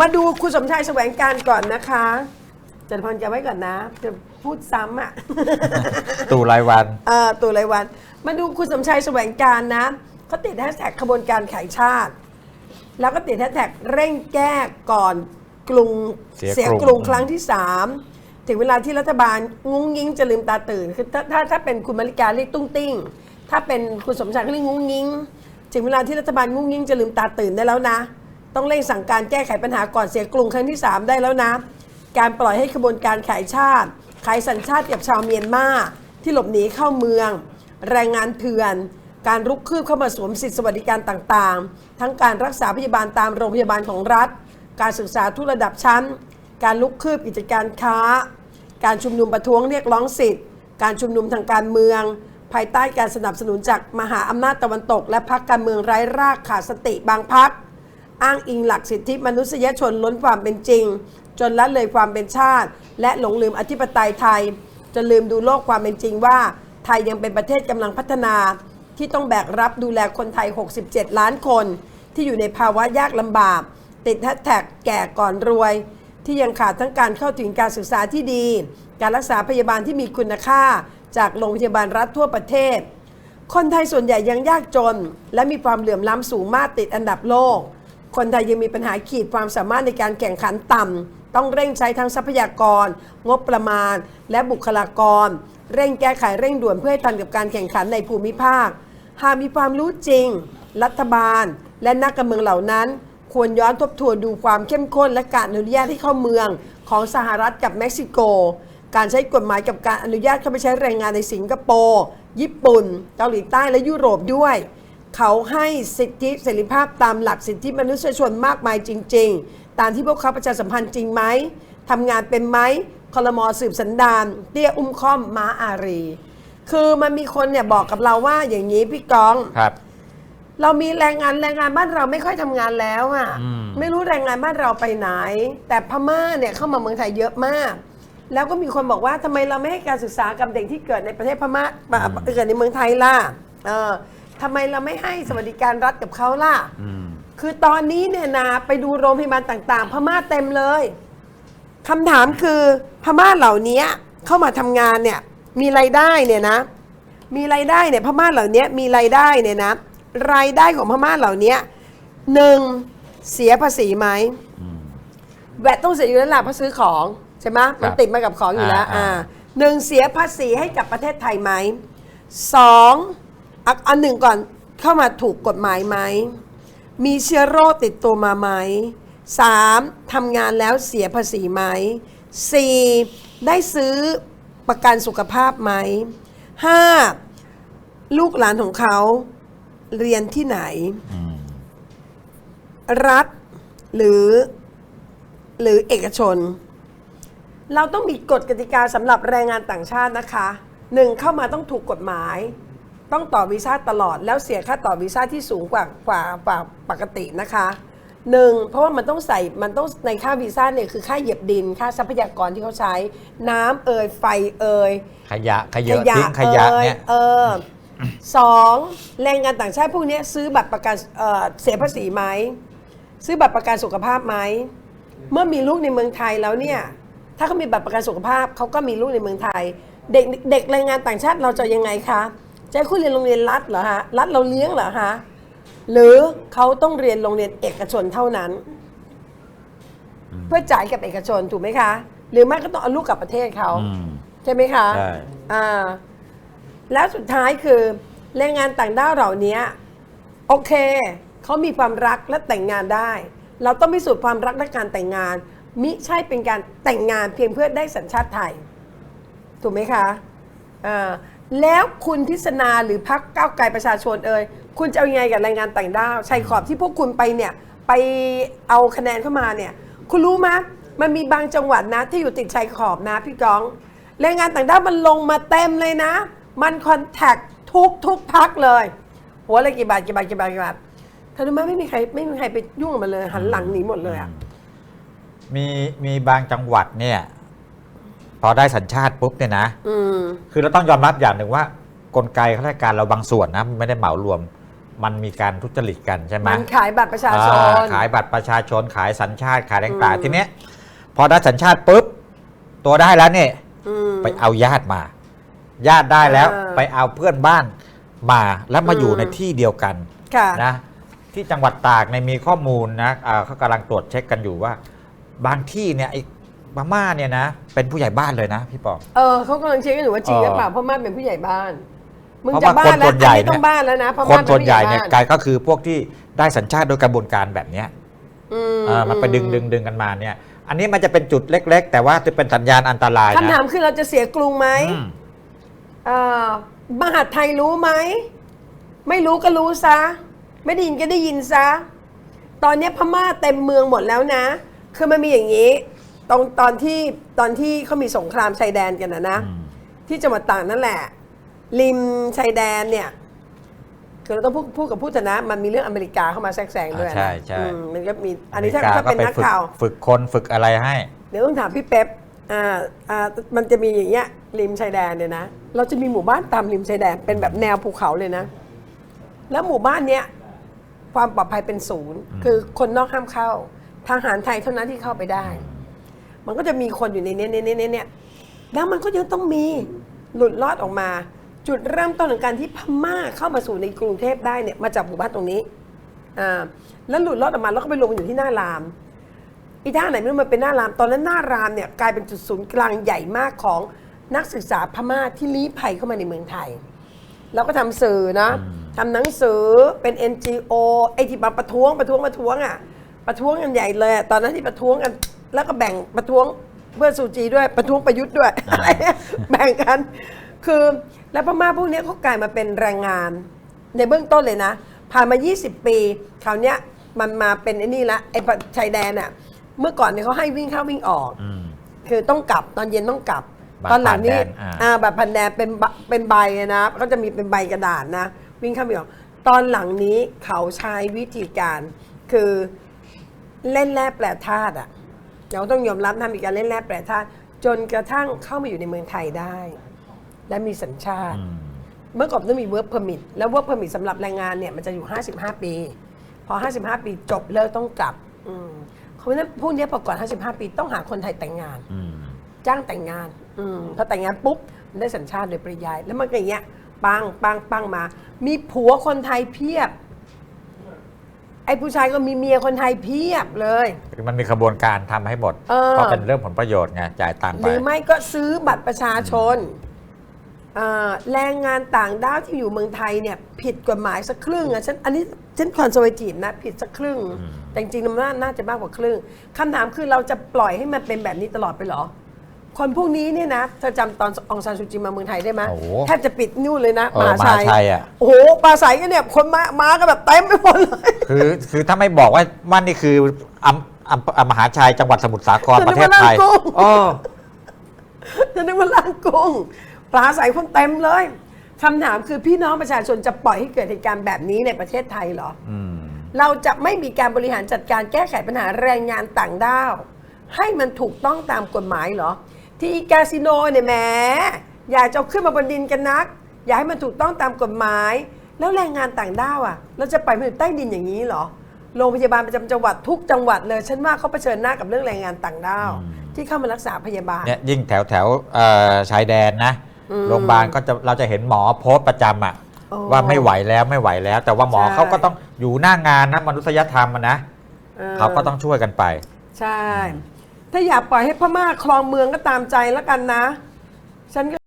มาดูคุณสมชายแสวงการก่อนนะคะจันพรจะไว้ก่อนนะ จะพูดซ้ำอะ ตู่รายวันเอ่อตัวรายวัน มาดูคุณสมชายแสวงการนะเขาติดแฮชแท็กขบวนการขายชาติ แล้วก็ติดแฮชแท็กเร่งแก้ก่อนกรุงเสียกรุงกรุงครั้งที่3ถึงเวลาที่รัฐบาลงุ้งยิงจะลืมตาตื่นคือถ้าถ้าถ้าเป็นคุณมาริกาเรียกตุ้งติ้ง ถ้าเป็นคุณสมชายเขาเรียกงุ้งยิง ถึงเวลาที่รัฐบาลงุ้งยิงจะลืมตาตื่นได้แล้วนะ ต้องเร่งสั่งการแก้ไขปัญหาก่อนเสียกรุงครั้งที่ 3 ได้แล้วนะ การปล่อยให้ขบวนการขายชาติ ขายสัญชาติกับชาวเมียนมาที่หลบหนีเข้าเมือง แรงงานเถื่อน การรุกคืบเข้ามาสวมสิทธิสวัสดิการต่างๆ ทั้งการรักษาพยาบาลตามโรงพยาบาลของรัฐ การศึกษาทุกระดับชั้น การลุกคืบกิจการค้า การชุมนุมประท้วงเรียกร้องสิทธิการชุมนุมทางการเมือง ภายใต้การสนับสนุนจากมหาอำนาจตะวันตก และพรรคการเมืองไร้รากขาดสติบางพรรค อ้างอิงหลักสิทธิมนุษยชนล้นความเป็นจริง จนละเลยความเป็นชาติ และหลงลืมอธิปไตยไทย จนลืมดูโลกความเป็นจริงว่า ไทยยังเป็นประเทศกำลังพัฒนา ที่ต้องแบกรับดูแลคนไทย 67 ล้านคน ที่อยู่ในภาวะยากลำบาก ติดแฮชแท็กแก่ก่อนรวย ที่ยังขาดทั้งการเข้าถึงการศึกษาที่ดี การรักษาพยาบาลที่มีคุณค่า จากโรงพยาบาลรัฐทั่วประเทศ คนไทยส่วนใหญ่ยังยากจน และมีความเหลื่อมล้ำสูงมากติดอันดับโลก คนไทยยังมีปัญหาขีดความสามารถในการแข่งขันต่ำ ต้องเร่งใช้ทั้งทรัพยากร งบประมาณ และบุคลากร เร่งแก้ไขเร่งด่วนเพื่อให้ทันกับการแข่งขันในภูมิภาค หากมีความรู้จริง รัฐบาล และนักการเมืองเหล่านั้น ควรย้อนทบทวนดูความเข้มข้นและการอนุญาตให้เข้าเมืองของสหรัฐกับเม็กซิโก การใช้กฎหมายกับการอนุญาตเข้าไปใช้แรงงานในสิงคโปร์ ญี่ปุ่น เกาหลีใต้และยุโรปด้วย เขาให้สิทธิเสรีภาพตามหลักสิทธิมนุษยชนมากมายจริง ๆ ตามที่พวกเขาประชาสัมพันธ์จริงไหมทำงานเป็นไหมคลมอสืบสันดานเตี้ยอุ้มค่อมม้าอารี คือมันมีคนเนี่ยบอกกับเราว่าอย่างนี้พี่กองครับเรามีแรงงานแรงงานบ้านเราไม่ค่อยทำงานแล้วอะอืมไม่รู้แรงงานบ้านเราไปไหน แต่พม่าเนี่ยเข้ามาเมืองไทยเยอะมาก แล้วก็มีคนบอกว่าทำไมเราไม่ให้การศึกษากับเด็กที่เกิดในประเทศพม่าแบบเกิดในเมืองไทยล่ะเออ ทำไมเราไม่ให้สวัสดิการรัฐกับเขาล่ะ อืม คือตอนนี้เนี่ยนะไปดูโรงพยาบาลต่าง ๆ พม่าเต็มเลยคำถามคือพม่าเหล่านี้เข้ามาทำงานเนี่ยมีรายได้เนี่ยนะ มีรายได้เนี่ยพม่าเหล่านี้มีรายได้เนี่ยนะ รายได้ของพม่าเหล่านี้หนึ่งเสียภาษีไหมอืม แวดต้องเสียอยู่แล้วล่ะเพราะซื้อของใช่ไหมมันติดมากับของอยู่แล้วอ่าอ่า อ่าหนึ่งเสียภาษีให้กับประเทศไทยไหมสอง อะอันหนึ่งก่อนเข้ามาถูกกฎหมายไหม มีเชื้อโรคติดตัวมาไหมสามทำงานแล้วเสียภาษีไหมสี่ได้ซื้อประกันสุขภาพไหมห้าลูกหลานของเขาเรียนที่ไหนอืมรัฐหรือหรือเอกชน เราต้องมีกฎกติกาสำหรับแรงงานต่างชาตินะคะหนึ่งเข้ามาต้องถูกกฎหมาย ต้องต่อวีซ่าตลอดแล้วเสียค่าต่อวีซ่าที่สูงกว่ากว่ากว่าปกตินะคะหนึ่งเพราะว่ามันต้องใส่มันต้องในค่าวีซ่าเนี่ยคือค่าเหยียบดินค่าทรัพยากรที่เขาใช้ น้ำเอ่ยไฟเอ่ยขยะขยะทิ้งขยะเนี่ยเออสองแรงงานต่างชาติพวกเนี้ยซื้อบัตรประกันเอ่อเสียภาษีไหมซื้อบัตรประกันสุขภาพไหมเมื่อมีลูกในเมืองไทยแล้วเนี่ยถ้าเขามีบัตรประกันสุขภาพเขาก็มีลูกในเมืองไทย เด็กเด็กแรงงานต่างชาติเราจะยังไงคะ จะให้คุณเรียนโรงเรียนรัฐเหรอฮะรัฐเราเลี้ยงเหรอฮะหรือเขาต้องเรียนโรงเรียนเอกชนเท่านั้น เพื่อจ่ายกับเอกชนถูกไหมคะ หรือไม่ก็ต้องเอาลูกกลับประเทศเขาอืม ใช่ไหมคะใช่ อ่าแล้วสุดท้ายคือแรงงานต่างด้าวเหล่านี้โอเคเขามีความรักและแต่งงานได้ เราต้องพิสูจน์ความรักและการแต่งงาน มิใช่เป็นการแต่งงานเพียงเพื่อได้สัญชาติไทย ถูกไหมคะอ่า แล้วคุณทิศนาหรือพักก้าวไกลประชาชนเอ่ยคุณจะเอายังไงกับแรงงานต่างด้าวชายขอบที่พวกคุณไปเนี่ยไปเอาคะแนนเข้ามาเนี่ยคุณรู้ไหมมันมีบางจังหวัดนะที่อยู่ติดชายขอบนะพี่ก้องแรงงานต่างด้าวมันลงมาเต็มเลยนะ มันคอนแทคทุกทุกพักเลย หัวละกี่บาทกี่บาทกี่บาทกี่บาทเธอรู้ไหมไม่มีใครไม่มีใครไปยุ่งกับมันเลยหันหลังหนีหมดเลยอะมีมีบางจังหวัดเนี่ย พอได้สัญชาติปุ๊บเนี่ยนะ อืม คือเราต้องยอมรับอย่างหนึ่งว่ากลไกข้าราชการเราบางส่วนนะไม่ได้เหมารวม มันมีการทุจริตกันใช่ไหมมันขายบัตรประชาชน อ่าขายบัตรประชาชนขายสัญชาติขายต่างอืม ๆทีเนี้ยพอได้สัญชาติปุ๊บตัวได้แล้วเนี่ย อืม ไปเอาญาติมา ญาติได้แล้วอ่าไปเอาเพื่อนบ้านมาแล้วมาอยู่อืมในที่เดียวกันค่ะ นะที่จังหวัดตากในยมีข้อมูลนะอ่าเขากำลังตรวจเช็คกันอยู่ว่า บางที่เนี่ยไอ้ พม่าเนี่ยนะ เป็นผู้ใหญ่บ้านเลยนะพี่ปองเออเขากำลังเช็คกันอยู่ว่าจริงหรือเปล่าเออเพราะม่านเป็นผู้ใหญ่บ้าน มึงเพราะจะว่าบ้านคนแล้วส่วนใหญ่อันนี้เนี่ยต้องบ้านแล้วนะเพราะคนม่านเป็ส่วนใหญ่ผู้เนี่ยบ้ากายก็คือพวกที่ได้สัญชาติโดยกระบวนการแบบเนี้ยอือ่ามันไปดึงดึงดึงกันมาเนี่ย อันนี้มันจะเป็นจุดเล็ก ๆ แต่ว่าจะเป็นสัญญาณอันตรายคำถานะมคือเราจะเสียกรุงไหมอืม เอ่อมหาดไทยรู้ไหม ไม่รู้ก็รู้ซะ ไม่ได้ยินก็ได้ยินซะ ตอนนี้พม่าเต็มเมืองหมดแล้วนะ คือมันมีอย่างนี้ ตรงตอนที่ตอนที่เขามีสงครามชายแดนกันนะนะอืมที่จังหวัดตากนั่นแหละ ริมชายแดนเนี่ยคือเราต้องพูดพูดกับผู้ชนะ มันมีเรื่องอเมริกาเข้ามาแทรกแซงด้วยนะอ่าใช่ใช่อืมมันก็มีอันนี้ถ้าอมริถ้าเป็นก็นักฝึข่าว ฝึกคนฝึกอะไรให้ เดี๋ยวต้องถามพี่เป๊ปอ่าอ่ามันจะมีอย่างเงี้ยริมชายแดนเนี่ยนะเราจะมีหมู่บ้านตามริมชายแดนเป็นแบบแนวภูเขาเลยนะ แล้วหมู่บ้านเนี้ยความปลอดภัยเป็นศูนย์ คือคนนอกห้ามเข้า ทหารไทยเท่านั้นที่เข้าไปได้ มันก็จะมีคนอยู่ในเนี้ยเนี้ยเนี้ยเนี้ยเนี้ยแล้วมันก็ยังต้องมีหลุดรอดออกมา จุดเริ่มต้นของการที่พม่าเข้ามาสู่ในกรุงเทพได้เนี่ยมาจากหมู่บ้านตรงนี้อ่าแล้วหลุดรอดออกมาแล้วก็ไปลงอยู่ที่หน้ารามอีท่าไหนไม่รู้มันเป็นหน้าราม ตอนนั้นหน้ารามเนี่ยกลายเป็นจุดศูนย์กลางใหญ่มากของนักศึกษาพม่าที่ลี้ภัยเข้ามาในเมืองไทยแล้วก็ทำสื่อนะทำหนังสือเป็น NGO ไอ้ที่มาประท้วงประท้วงประท้วงอะประท้วงกันใหญ่เลยอะตอนนั้นที่ประท้วงกัน แล้วก็แบ่งประท้วงเพื่อสูจีด้วยประท้วงประยุทธ์ด้วยอะไรอะแบ่งกัน คือแล้วพม่าพวกเนี้ยเขากลายมาเป็นแรงงานในเบื้องต้นเลยนะ ผ่านมา 20 ปีคราวเนี้ยมันมาเป็นไอ้นี่ละไอ้ชายแดนอะเมื่อก่อนเนี่ยเขาให้วิ่งเข้าวิ่งออกอืมคือต้องกลับตอนเย็นต้องกลับบัตรตอนหลังนี้ผ่านแดนอ่าอ่าบัตรพันแดนเป็นบะเป็นใบอะนะก็จะมีเป็นใบกระดาษนะ วิ่งเข้าไปออก ตอนหลังนี้เขาใช้วิธีการคือเล่นแร่แปรธาตุอะ เราต้องยอมรับนะมีการเล่นแร่แปรธาตุจนกระทั่งเข้ามาอยู่ในเมืองไทยได้ และมีสัญชาติอืมเมื่อก่อนต้องมี work permit แล้ว work permit สำหรับแรงงานเนี่ยมันจะอยู่ 55 ปี พอ 55 ปีจบเลิกต้องกลับอืมเพราะฉะนั้นพวกเนี้ยพอก่อน 55 ปีต้องหาคนไทยแต่งงานอืมจ้างแต่งงานอืมพอแต่งงานปุ๊บมันได้สัญชาติโดยปริยาย แล้วมันก็อย่างเงี้ยปังปังปังมา มีผัวคนไทยเพียบไอ้ผู้ชายก็มีเมียคนไทยเพียบเลย มันมีขบวนการทำให้หมด เออ เพราะเป็นเรื่องผลประโยชน์ไงจ่ายตังค์หไป รือไม่ก็ซื้อบัตรประชาชนอ่าแรงงานต่างด้าวที่อยู่เมืองไทยเนี่ย ผิดกฎหมายสักครึ่งอะฉันอันนี้ฉันคอนเซอร์เวทีฟนะ ผิดสักครึ่ง แต่จริงๆมันน่าจะมากกว่าครึ่งคำถามคือเราจะปล่อยให้มันเป็นแบบนี้ตลอดไปเหรอ คนพวกนี้เนี่ยนะเธอจำตอนองซานซูจีมาเมืองไทยได้ไหมโอ้โหแทบจะปิดนู่นเลยนะเออมหาชัยอะ โอ้โหปลาใสกันเนี่ยคนมามากันแบบเต็มไปหมดเลย คือคือถ้าไม่บอกว่ามันนี่คืออำอำอำมหาชัยจังหวัดสมุทรสาครฉันปนึระกเทศว่าไทยลาดกุ้งโอ้จะนึกว่าล้างกุ้งปลาใสคนเต็มเลยคำถามคือพี่น้องประชาชนจะปล่อยให้เกิดเหตุการณ์แบบนี้ในประเทศไทยเหรอ อืม เราจะไม่มีการบริหารจัดการแก้ไขปัญหาแรงงานต่างด้าว ให้มันถูกต้องตามกฎหมายเหรอ ที่คาสิโนเนี่ยแหมอยากจะเอาขึ้นมาบนดินกันนัก อยากให้มันถูกต้องตามกฎหมาย แล้วแรงงานต่างด้าวอะ เราจะปล่อยมันอยู่ใต้ดินอย่างนี้เหรอโรงพยาบาลประจำจังหวัดทุกจังหวัดเลยฉันว่าเขาเผชิญหน้ากับเรื่องแรงงานต่างด้าวอืมที่เข้ามารักษาพยาบาลเนี่ยยิ่งแถวแถวเอ่อชายแดนนะอืมโรงพยาบาลก็จะเราจะเห็นหมอโพสต์ประจำอะโอ้ ว่าไม่ไหวแล้วไม่ไหวแล้ว แต่ว่าหมอใช่ เขาก็ต้องอยู่หน้างานนะมนุษยธรรมอะนะออเขาก็ต้องช่วยกันไป ใช่ ถ้าอยากปล่อยให้พม่าครองเมืองก็ตามใจแล้วกันนะ ฉันก็